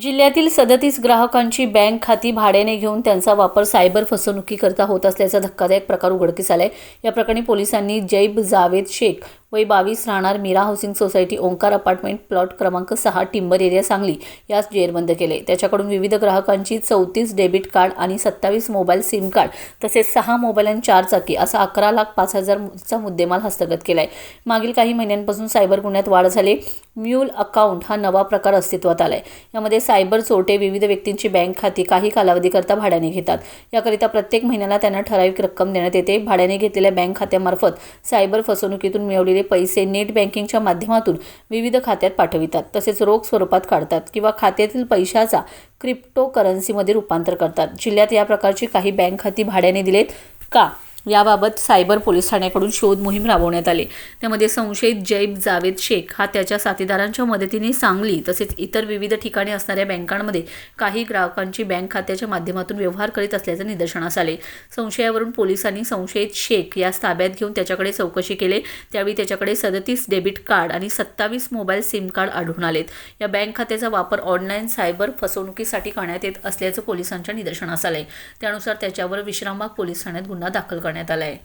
जिल्ह्यातील सदतीस ग्राहकांची बँक खाती भाड्याने घेऊन त्यांचा वापर सायबर फसवणुकीकरता होत असल्याचा धक्कादायक प्रकार उघडकीस आलाय. या प्रकरणी पोलिसांनी जैब जावेद शेख वय बावीस राहणार Meera housing society Omkar apartment plot क्रमांक सहा टिंबर एरिया सांगली यास जेरबंद केले. त्याच्याकडून विविध ग्राहकांची चौतीस डेबिट कार्ड आणि सत्तावीस मोबाईल सिम कार्ड तसेच सहा मोबाईल आणि चार चाकी असा अकरा लाख पाच हजारचा मुद्देमाल हस्तगत केला आहे मागील काही महिन्यांपासून सायबर गुन्ह्यात वाढ झाली. म्यूल अकाउंट हा नवा प्रकार अस्तित्वात आला आहे यामध्ये सायबर चोटे विविध व्यक्तींची बँक खाती काही कालावधीकरता भाड्याने घेतात. याकरिता प्रत्येक महिन्याला त्यांना ठराविक रक्कम देण्यात येते. भाड्याने घेतलेल्या बँक खात्यामार्फत सायबर फसवणुकीतून मिळवलेले पैसे नेट बँकिंगच्या माध्यमातून विविध खात्यात पाठवितात. तसेच रोख स्वरूपात काढतात किंवा खात्यातील पैशाचा क्रिप्टो करन्सीमध्ये रूपांतर करतात. जिल्ह्यात या प्रकारची काही बँक खाती भाड्याने दिलेत का? याबाबत सायबर पोलीस ठाण्याकडून शोध मोहीम राबवण्यात आली. त्यामध्ये संशयित जैब जावेद शेख हा त्याच्या साथीदारांच्या मदतीने सांगली तसेच इतर विविध ठिकाणी असणाऱ्या बँकांमध्ये काही ग्राहकांची बँक खात्याच्या माध्यमातून व्यवहार करीत असल्याचे निदर्शनास आले. संशयावरून पोलिसांनी संशयित शेख यास ताब्यात घेऊन त्याच्याकडे चौकशी केली. त्यावेळी त्याच्याकडे सदतीस डेबिट कार्ड आणि सत्तावीस मोबाईल सिम कार्ड आढळून आलेत. या बँक खात्याचा वापर ऑनलाईन सायबर फसवणुकीसाठी करण्यात येत असल्याचं पोलिसांच्या निदर्शनास आले त्यानुसार त्याच्यावर विश्रामबाग पोलीस ठाण्यात गुन्हा दाखल करण्यात आला आहे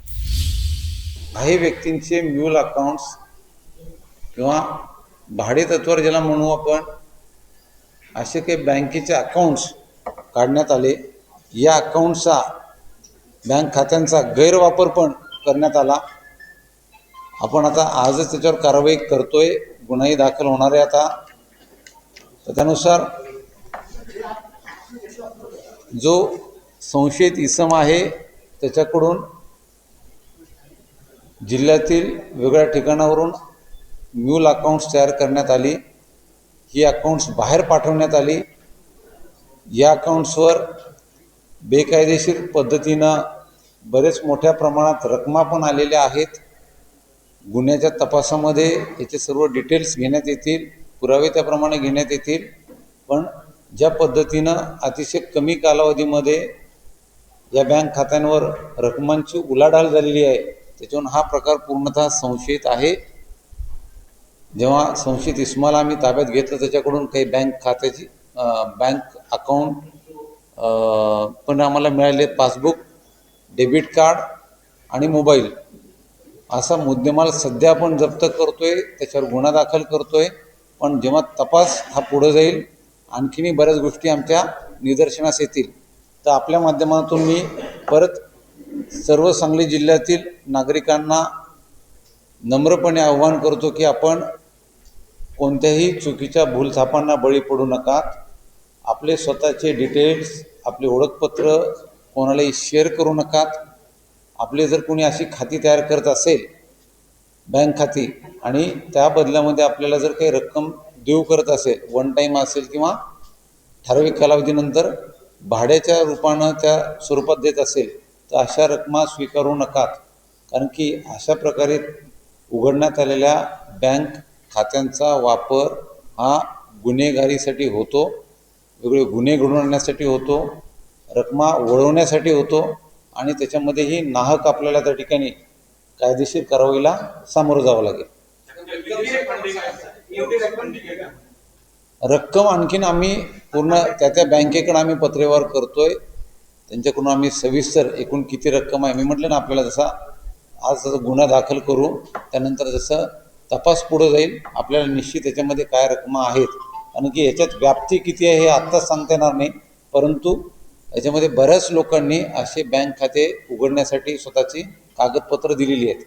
काही व्यक्तींचे म्यूल अकाउंट्स किंवा भाडे तत्वावर ज्याला म्हणू आपण असे काही बँकेचे अकाउंट्स काढण्यात आले. या अकाउंटचा बँक खात्यांचा गैरवापर पण करण्यात आला. आपण आता आजच त्याच्यावर कारवाई करतोय. गुन्हाही दाखल होणार आहे आता. तर त्यानुसार जो संशयित इसम आहे त्याच्याकडून जिल्ह्यातील वेगळ्या ठिकाणावरून म्यूल अकाउंट्स तयार करण्यात आली. ही अकाउंट्स बाहेर पाठवण्यात आली. या अकाउंट्सवर बेकायदेशीर पद्धतीनं बरेच मोठ्या प्रमाणात रकमा पण आलेल्या आहेत. गुन्ह्याच्या तपासामध्ये याचे सर्व डिटेल्स घेण्यात येतील पुरावे त्याप्रमाणे घेण्यात येतील. पण ज्या पद्धतीनं अतिशय कमी कालावधीमध्ये या बँक खात्यांवर रकमांची उलाढाल झालेली आहे त्याच्यावरून हा प्रकार पूर्णतः संशयित आहे. जेव्हा संशयित इस्माला आम्ही ताब्यात घेतलं त्याच्याकडून काही बँक खात्याची बँक अकाउंट पण आम्हाला मिळाले पासबुक डेबिट कार्ड आणि मोबाईल असा मुद्देमाल सध्या आपण जप्त करतो आहे त्याच्यावर गुन्हा दाखल करतो आहे पण जेव्हा तपास हा पुढं जाईल आणखीनही बऱ्याच गोष्टी आमच्या निदर्शनास येतील. तर आपल्या माध्यमातून मी परत सर्व सांगली जिल्ह्यातील नागरिकांना नम्रपणे आव्हान करतो की आपण कोणत्याही चुकीच्या भूलथापांना बळी पडू नका आपले स्वतःचे डिटेल्स आपले ओळखपत्र कोणालाही शेअर करू नकात. आपले जर कोणी अशी खाती तयार करत असेल बँक खाती आणि त्या बदल्यामध्ये आपल्याला जर काही रक्कम देऊ करत असेल वन टाईम असेल किंवा ठराविक कालावधीनंतर भाड्याच्या रूपानं त्या स्वरूपात देत असेल तर अशा रकमा स्वीकारू नकात. कारण की अशा प्रकारे उघडण्यात आलेल्या बँक खात्यांचा वापर हा गुन्हेगारीसाठी होतो वेगळे गुन्हे घडून आणण्यासाठी होतो रकमा वळवण्यासाठी होतो आणि त्याच्यामध्येही नाहक आपल्याला त्या ठिकाणी कायदेशीर कारवाईला सामोरं जावं लागेल. रक्कम आणखीन आम्ही पूर्ण त्या त्या बँकेकडे आम्ही पत्रव्यवहार करतोय. त्यांच्याकडून आम्ही सविस्तर एकूण किती रक्कम आहे? मी म्हटलं ना आपल्याला जसा आज जसा गुन्हा दाखल करू त्यानंतर जसं तपास पुढं जाईल आपल्याला निश्चित याच्यामध्ये काय रकमा आहेत? कारण की याच्यात व्याप्ती किती आहे हे आत्ताच सांगता येणार नाही. परंतु याच्यामध्ये बऱ्याच लोकांनी असे बँक खाते उघडण्यासाठी स्वतःची कागदपत्र दिलेली आहेत.